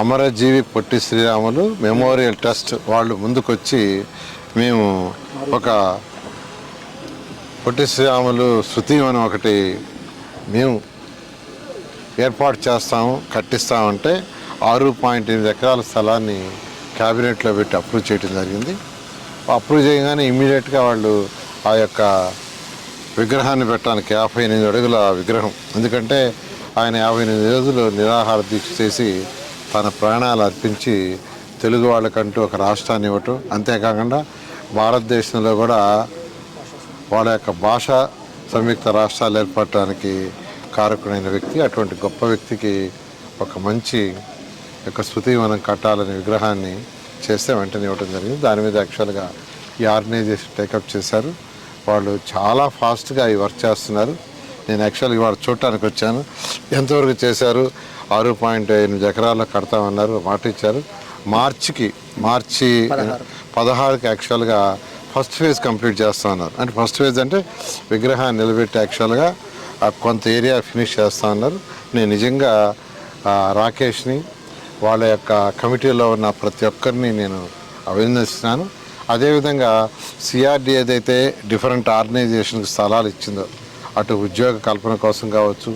అమరజీవి Potti Sriramulu memorial trust వాళ్ళు ముందుకొచ్చి మేము ఒక పొట్టి శ్రీరాములు శృతివనం ఒకటి మేము ఏర్పాటు చేస్తాము కట్టిస్తామంటే ఆరు పాయింట్ ఎనిమిది ఎకరాల స్థలాన్ని క్యాబినెట్లో పెట్టి అప్రూవ్ చేయడం జరిగింది. అప్రూవ్ చేయగానే ఇమ్మీడియట్గా వాళ్ళు ఆ యొక్క విగ్రహాన్ని పెట్టడానికి యాభై ఎనిమిది అడుగుల విగ్రహం. ఎందుకంటే ఆయన యాభై ఎనిమిది రోజులు నిరాహార దీక్ష చేసి తన ప్రాణాలు అర్పించి తెలుగు వాళ్ళకంటూ ఒక రాష్ట్రాన్ని ఇవ్వటం. అంతేకాకుండా భారతదేశంలో కూడా వాళ్ళ యొక్క భాష సంయుక్త రాష్ట్రాలు ఏర్పడటానికి కారకుడైన వ్యక్తి అటువంటి గొప్ప వ్యక్తికి ఒక మంచి యొక్క స్థుతి మనం కట్టాలనే విగ్రహాన్ని చేస్తే వెంటనే ఇవ్వడం జరిగింది. దాని మీద యాక్చువల్గా ఈ ఆర్గనైజేషన్ టేకప్ చేశారు. వాళ్ళు చాలా ఫాస్ట్గా ఈ వర్క్ చేస్తున్నారు. నేను యాక్చువల్గా వాళ్ళు చూడటానికి వచ్చాను. ఎంతవరకు చేశారు? ఆరు పాయింట్ ఎనిమిది ఎకరాల్లో కడతామన్నారు. మాట ఇచ్చారు. మార్చికి మార్చి పదహారుకి యాక్చువల్గా ఫస్ట్ ఫేజ్ కంప్లీట్ చేస్తా ఉన్నారు అంటే ఫస్ట్ ఫేజ్ అంటే విగ్రహాన్ని నిలబెట్టి యాక్చువల్గా ఆ కొంత ఏరియా ఫినిష్ చేస్తా ఉన్నారు నేను నిజంగా రాకేష్ని వాళ్ళ యొక్క కమిటీలో ఉన్న ప్రతి ఒక్కరిని నేను అభినందిస్తున్నాను. అదేవిధంగా సిఆర్డి ఏదైతే డిఫరెంట్ ఆర్గనైజేషన్కి స్థలాలు ఇచ్చిందో అటు ఉద్యోగ కల్పన కోసం కావచ్చు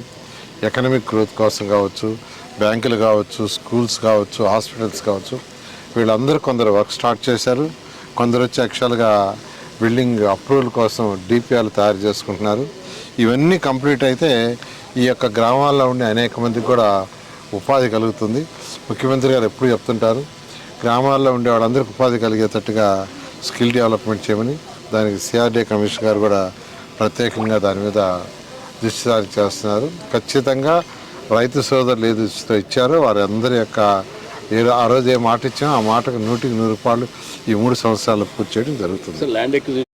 ఎకనమిక్ గ్రోత్ కోసం కావచ్చు బ్యాంకులు కావచ్చు స్కూల్స్ కావచ్చు హాస్పిటల్స్ కావచ్చు వీళ్ళందరూ కొందరు వర్క్ స్టార్ట్ చేశారు. కొందరు వచ్చి యాక్చువల్గా బిల్డింగ్ అప్రూవల్ కోసం డిపిఆర్లు తయారు చేసుకుంటున్నారు. ఇవన్నీ కంప్లీట్ అయితే ఈ యొక్క గ్రామాల్లో ఉండే అనేక మందికి కూడా ఉపాధి కలుగుతుంది. ముఖ్యమంత్రి గారు ఎప్పుడు చెప్తుంటారు గ్రామాల్లో ఉండే వాళ్ళందరికీ ఉపాధి కలిగేటట్టుగా స్కిల్ డెవలప్మెంట్ చేయమని దానికి సిఆర్డీఏ కమిషన్ గారు కూడా ప్రత్యేకంగా దాని మీద దృష్టి సారి చేస్తున్నారు. ఖచ్చితంగా రైతు సోదరులు ఏదో ఇస్తూ ఇచ్చారో వారి అందరి యొక్క ఏ ఆ రోజు ఏ మాట ఇచ్చామో ఆ మాటకు నూటికి నూరు రూపాయలు ఈ మూడు సంవత్సరాలు పూర్తి చేయడం జరుగుతుంది. ల్యాండ్